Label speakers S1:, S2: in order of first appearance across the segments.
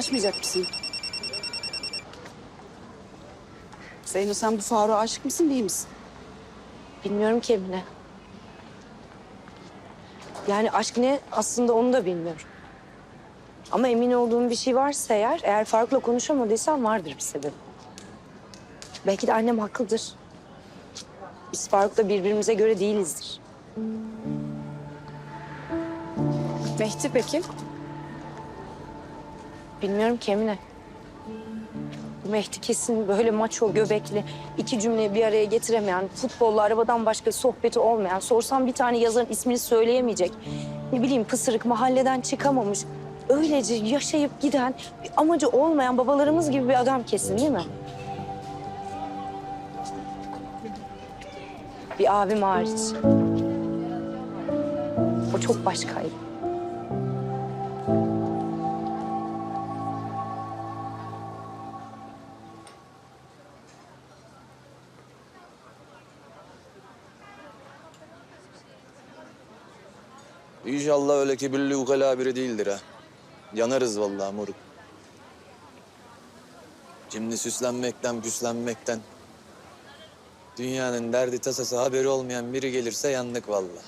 S1: Açmayacak mısın? Zeyno sen bu Faruk'a aşık mısın değil misin?
S2: Bilmiyorum ki Emine. Yani aşk ne aslında onu da bilmiyorum. Ama emin olduğum bir şey varsa eğer, eğer Faruk'la konuşamadıysam vardır bir sebebi. Belki de annem haklıdır. Biz Faruk'la birbirimize göre değilizdir.
S1: Mehdi peki?
S2: Bilmiyorum ki Emine. Bu Mehdi kesin böyle maço, göbekli, iki cümleyi bir araya getiremeyen, futbolla arabadan başka sohbeti olmayan, sorsam bir tane yazarın ismini söyleyemeyecek, ne bileyim pısırık, mahalleden çıkamamış, öylece yaşayıp giden, bir amacı olmayan babalarımız gibi bir adam kesin değil mi? Bir abim hariç. O çok başkaydı.
S3: İnşallah öyle kibirli ukala biri değildir ha. Yanarız vallahi moruk. Şimdi süslenmekten, püslenmekten... ...dünyanın derdi tasası haberi olmayan biri gelirse yandık vallahi.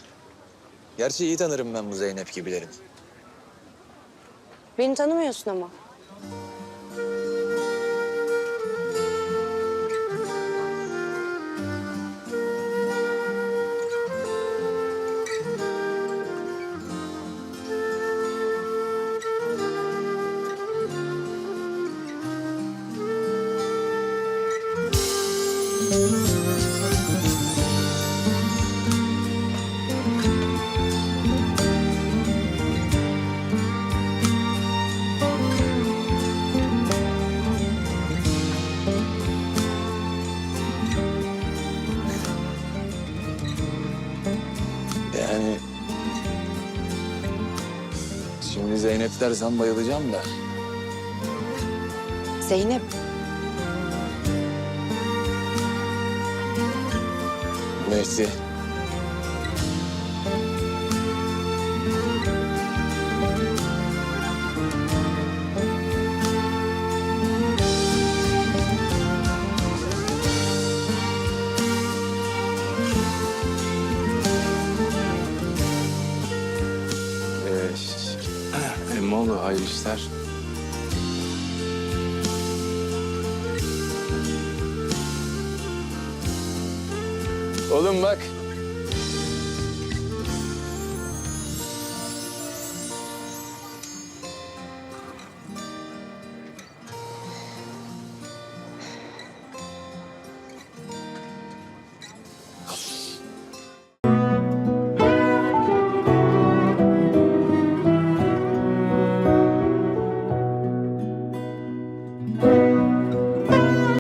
S3: Gerçi iyi tanırım ben bu Zeynep gibilerini.
S2: Beni tanımıyorsun ama.
S3: Yani... Şimdi Zeynep dersen bayılacağım da.
S2: Zeynep.
S3: Mehdi.
S4: Ee, Emmoğlu hayırlı işler.
S3: Oğlum bak,